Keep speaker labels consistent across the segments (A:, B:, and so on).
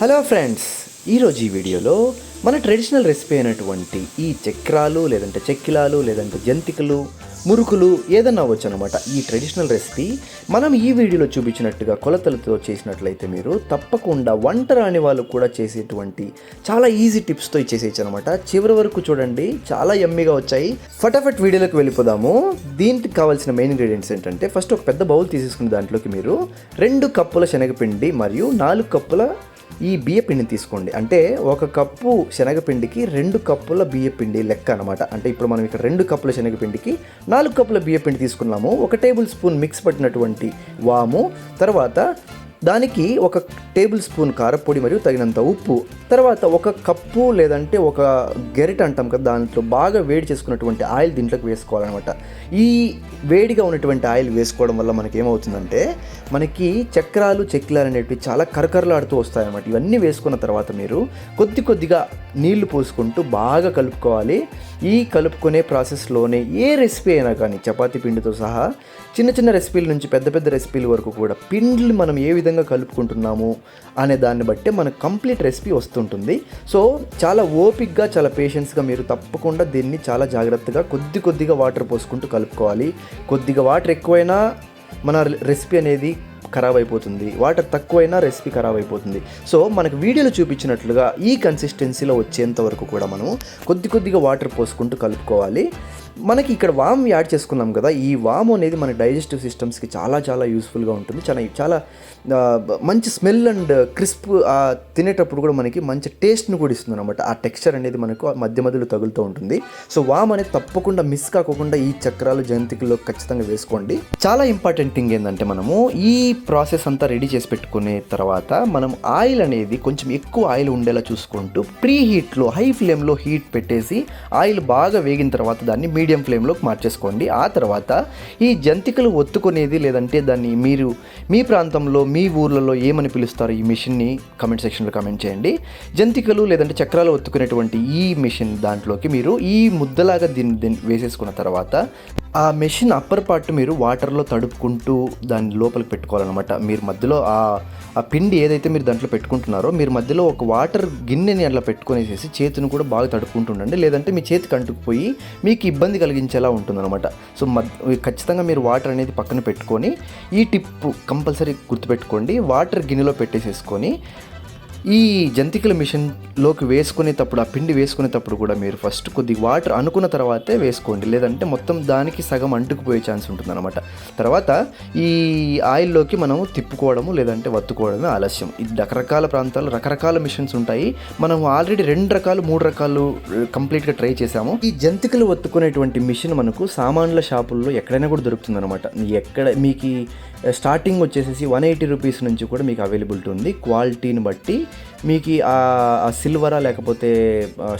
A: Hello friends ఈరోజు ఈ వీడియోలో మన ట్రెడిషనల్ రెసిపీ అయినటువంటి ఈ చక్రాలు లేదంటే చెక్కిలాలు లేదంటే జంతికలు మురుకులు ఏదన్నా అవ్వచ్చు అనమాట ఈ ట్రెడిషనల్ రెసిపీ మనం ఈ వీడియోలో చూపించినట్టుగా కొలతలతో చేసినట్లయితే మీరు తప్పకుండా వంట రాని వాళ్ళు కూడా చేసేటువంటి చాలా ఈజీ టిప్స్తో చేసేయచ్చు అనమాట చివరి వరకు చూడండి చాలా ఎమ్మిగా వచ్చాయి. ఫటాఫట్ వీడియోలోకి వెళ్ళిపోదాము. దీనికి కావాల్సిన మెయిన్ ఇంగ్రీడియంట్స్ ఏంటంటే ఫస్ట్ ఒక పెద్ద బౌల్ తీసేసుకున్న దాంట్లోకి మీరు రెండు కప్పుల శనగపిండి మరియు నాలుగు కప్పుల ఈ బియ్యపిండిని తీసుకోండి. అంటే ఒక కప్పు శనగపిండికి రెండు కప్పుల బియ్యపిండి లెక్క అనమాట అంటే ఇప్పుడు మనం ఇక్కడ రెండు కప్పుల శనగపిండికి నాలుగు కప్పుల బియ్యపిండి తీసుకున్నాము. ఒక టేబుల్ స్పూన్ మిక్స్ పట్టినటువంటి వాము తర్వాత దానికి ఒక టేబుల్ స్పూన్ కారపొడి మరియు తగినంత ఉప్పు తర్వాత ఒక కప్పు లేదంటే ఒక గెరిట అంటాం కదా దాంట్లో బాగా వేడి చేసుకున్నటువంటి ఆయిల్ దీంట్లోకి వేసుకోవాలన్నమాట. ఈ వేడిగా ఉన్నటువంటి ఆయిల్ వేసుకోవడం వల్ల మనకి ఏమవుతుందంటే మనకి చక్రాలు చెక్కిలాలు అనేటివి చాలా కరకరలాడుతూ వస్తాయన్నమాట. ఇవన్నీ వేసుకున్న తర్వాత మీరు కొద్ది కొద్దిగా నీళ్ళు పోసుకుంటూ బాగా కలుపుకోవాలి. ఈ కలుపుకునే ప్రాసెస్లోనే ఏ రెసిపీ అయినా కానీ చపాతీ పిండితో సహా చిన్న చిన్న రెసిపీల నుంచి పెద్ద పెద్ద రెసిపీల వరకు కూడా పిండిని మనం ఏ విధంగా కలుపుకుంటున్నాము అనే దాన్ని బట్టి మనకు కంప్లీట్ రెసిపీ వస్తుంటుంది. సో చాలా ఓపిక్గా చాలా పేషెన్స్గా మీరు తప్పకుండా దీన్ని చాలా జాగ్రత్తగా కొద్ది కొద్దిగా వాటర్ పోసుకుంటూ కలుపుకోవాలి. కొద్దిగా వాటర్ ఎక్కువైనా మన రెసిపీ అనేది ఖరాబ్ అయిపోతుంది వాటర్ తక్కువైనా రెసిపీ ఖరాబ్ అయిపోతుంది సో మనకు వీడియోలో చూపించినట్లుగా ఈ కన్సిస్టెన్సీలో వచ్చేంత వరకు కూడా మనం కొద్ది కొద్దిగా వాటర్ పోసుకుంటూ కలుపుకోవాలి. మనకి ఇక్కడ వామ్ యాడ్ చేసుకున్నాం కదా ఈ వామ్ అనేది మన డైజెస్టివ్ సిస్టమ్స్కి చాలా చాలా యూస్ఫుల్గా ఉంటుంది. చాలా చాలా మంచి స్మెల్ అండ్ క్రిస్ప్ తినేటప్పుడు కూడా మనకి మంచి టేస్ట్ని కూడా ఇస్తుంది అనమాట ఆ టెక్స్చర్ అనేది మనకు మధ్య మధ్యలో తగులుతూ ఉంటుంది. సో వామ్ అనేది తప్పకుండా మిస్ కాకుండా ఈ చక్రాలు జంతికల్లో ఖచ్చితంగా వేసుకోండి. చాలా ఇంపార్టెంట్ థింగ్ ఏంటంటే మనము ఈ ప్రాసెస్ అంతా రెడీ చేసి పెట్టుకునే తర్వాత మనం ఆయిల్ అనేది కొంచెం ఎక్కువ ఆయిల్ ఉండేలా చూసుకుంటూ ప్రీ హీట్లో హై ఫ్లేమ్లో హీట్ పెట్టేసి ఆయిల్ బాగా వేగిన తర్వాత దాన్ని మీడియం ఫ్లేమ్లోకి మార్చేసుకోండి. ఆ తర్వాత ఈ జంతికలు ఒత్తుకునేది లేదంటే దాన్ని మీరు మీ ప్రాంతంలో మీ ఊర్లలో ఏమని పిలుస్తారో ఈ మిషన్ని కమెంట్ సెక్షన్లో కమెంట్ చేయండి. జంతికలు లేదంటే చక్రాలు ఒత్తుకునేటువంటి ఈ మిషన్ దాంట్లోకి మీరు ఈ ముద్దలాగా దీన్ని దీన్ని వేసేసుకున్న తర్వాత ఆ మెషిన్ అప్పర్ పార్ట్ మీరు వాటర్లో తడుపుకుంటూ దాన్ని లోపలికి పెట్టుకోవాలన్నమాట మీరు మధ్యలో ఆ ఆ పిండి ఏదైతే మీరు దాంట్లో పెట్టుకుంటున్నారో మీరు మధ్యలో ఒక వాటర్ గిన్నెని అట్లా పెట్టుకునేసేసి చేతిని కూడా బాగా తడుపుకుంటుండండి లేదంటే మీ చేతికి అంటుకుపోయి మీకు ఇబ్బంది కలిగించేలా ఉంటుందన్నమాట. సో మద్ ఖచ్చితంగా మీరు వాటర్ అనేది పక్కన పెట్టుకొని ఈ టిప్ కంపల్సరీ గుర్తుపెట్టుకోండి. వాటర్ గిన్నెలో పెట్టేసేసుకొని ఈ జంతికల మిషన్లోకి వేసుకునేటప్పుడు ఆ పిండి వేసుకునేటప్పుడు కూడా మీరు ఫస్ట్ కొద్దిగా వాటర్ అనుకున్న తర్వాతే వేసుకోండి. లేదంటే మొత్తం దానికి సగం అంటుకుపోయే ఛాన్స్ ఉంటుంది అనమాట తర్వాత ఈ ఆయిల్లోకి మనము తిప్పుకోవడము లేదంటే వత్తుకోవడమే ఆలస్యం. ఇది రకరకాల ప్రాంతాల్లో రకరకాల మిషన్స్ ఉంటాయి. మనం ఆల్రెడీ రెండు రకాలు మూడు రకాలు కంప్లీట్గా ట్రై చేసాము ఈ జంతికలు వత్తుకునేటువంటి మిషన్ మనకు సామాన్ల షాపుల్లో ఎక్కడైనా కూడా దొరుకుతుంది అనమాట ఎక్కడ మీకు స్టార్టింగ్ వచ్చేసేసి వన్ ఎయిటీ రూపీస్ నుంచి కూడా మీకు అవైలబిలిటీ ఉంది. క్వాలిటీని బట్టి మీకు ఆ సిల్వరా లేకపోతే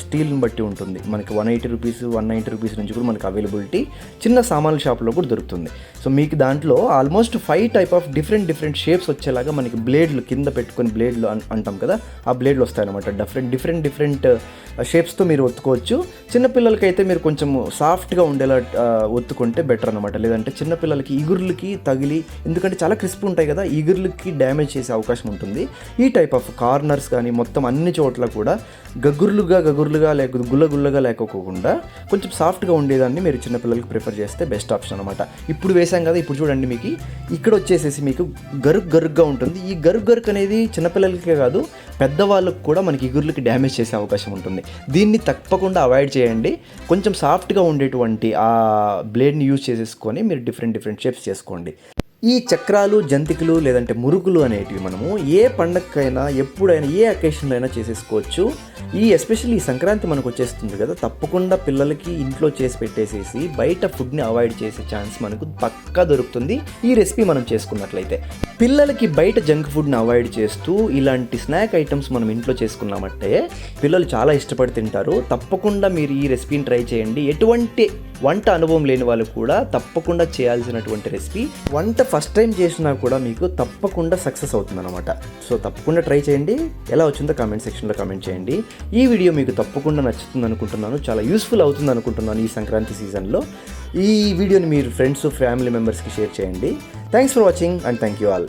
A: స్టీల్ని బట్టి ఉంటుంది. మనకి one eighty rupees one ninety rupees నుంచి కూడా మనకి అవైలబిలిటీ చిన్న సామాన్ల షాప్లో కూడా దొరుకుతుంది. సో మీకు దాంట్లో almost five type of different different shapes వచ్చేలాగా మనకి బ్లేడ్లు కింద పెట్టుకొని బ్లేడ్లు అంటాం కదా ఆ బ్లేడ్లు వస్తాయన్నమాట. డిఫరెంట్ డిఫరెంట్ డిఫరెంట్ షేప్స్తో మీరు ఒత్తుకోవచ్చు. చిన్నపిల్లలకైతే మీరు కొంచెం సాఫ్ట్గా ఉండేలా ఒత్తుకుంటే బెటర్ అనమాట లేదంటే చిన్నపిల్లలకి ఇగుర్లకి తగిలి ఎందుకంటే చాలా క్రిస్ప్ ఉంటాయి కదా ఇగుర్లకి డ్యామేజ్ చేసే అవకాశం ఉంటుంది. ఈ టైప్ ఆఫ్ కార్నర్స్ కానీ మొత్తం అన్ని చోట్ల కూడా గగుర్లుగా గగుర్లుగా లేక గుల్ల గుల్లగా లేకోకుండా కొంచెం సాఫ్ట్గా ఉండేదాన్ని మీరు చిన్నపిల్లలకి ప్రిఫర్ చేస్తే బెస్ట్ ఆప్షన్ అనమాట ఇప్పుడు వేసాం కదా ఇప్పుడు చూడండి మీకు ఇక్కడ వచ్చేసేసి మీకు గరుగ్ గరుగ్గా ఉంటుంది. ఈ గరుగ్ గరుక్ అనేది చిన్నపిల్లలకే కాదు పెద్దవాళ్ళకు కూడా మనకి ఇగుర్లకి డ్యామేజ్ చేసే అవకాశం ఉంటుంది. దీన్ని తప్పకుండా అవాయిడ్ చేయండి. కొంచెం సాఫ్ట్గా ఉండేటువంటి ఆ బ్లేడ్ని యూజ్ చేసేసుకొని మీరు డిఫరెంట్ డిఫరెంట్ షేప్స్ చేసుకోండి. ఈ చక్రాలు జంతికలు లేదంటే మురుకులు అనేటివి మనము ఏ పండగకైనా ఎప్పుడైనా ఏ అకేషన్లో అయినా చేసేసుకోవచ్చు. ఈ ఎస్పెషల్లీ ఈ సంక్రాంతి మనకు వచ్చేస్తుంది కదా తప్పకుండా పిల్లలకి ఇంట్లో చేసి పెట్టేసేసి బయట ఫుడ్ని అవాయిడ్ చేసే ఛాన్స్ మనకు పక్కా దొరుకుతుంది. ఈ రెసిపీ మనం చేసుకున్నట్లయితే. పిల్లలకి బయట జంక్ ఫుడ్ని అవాయిడ్ చేస్తూ ఇలాంటి స్నాక్ ఐటమ్స్ మనం ఇంట్లో చేసుకున్నామంటే పిల్లలు చాలా ఇష్టపడి తింటారు. తప్పకుండా మీరు ఈ రెసిపీని ట్రై చేయండి. ఎటువంటి వంట అనుభవం లేని వాళ్ళు కూడా తప్పకుండా చేయాల్సినటువంటి రెసిపీ వంట ఫస్ట్ టైం చేసినా కూడా మీకు తప్పకుండా సక్సెస్ అవుతుంది అనమాట సో తప్పకుండా ట్రై చేయండి. ఎలా వచ్చిందో కామెంట్ సెక్షన్లో కామెంట్ చేయండి. ఈ వీడియో మీకు తప్పకుండా నచ్చుతుంది అనుకుంటున్నాను. చాలా యూస్ఫుల్ అవుతుంది అనుకుంటున్నాను ఈ సంక్రాంతి సీజన్లో. ఈ వీడియోని మీరు ఫ్రెండ్స్ ఫ్యామిలీ మెంబర్స్కి షేర్ చేయండి. Thanks for watching and thank you all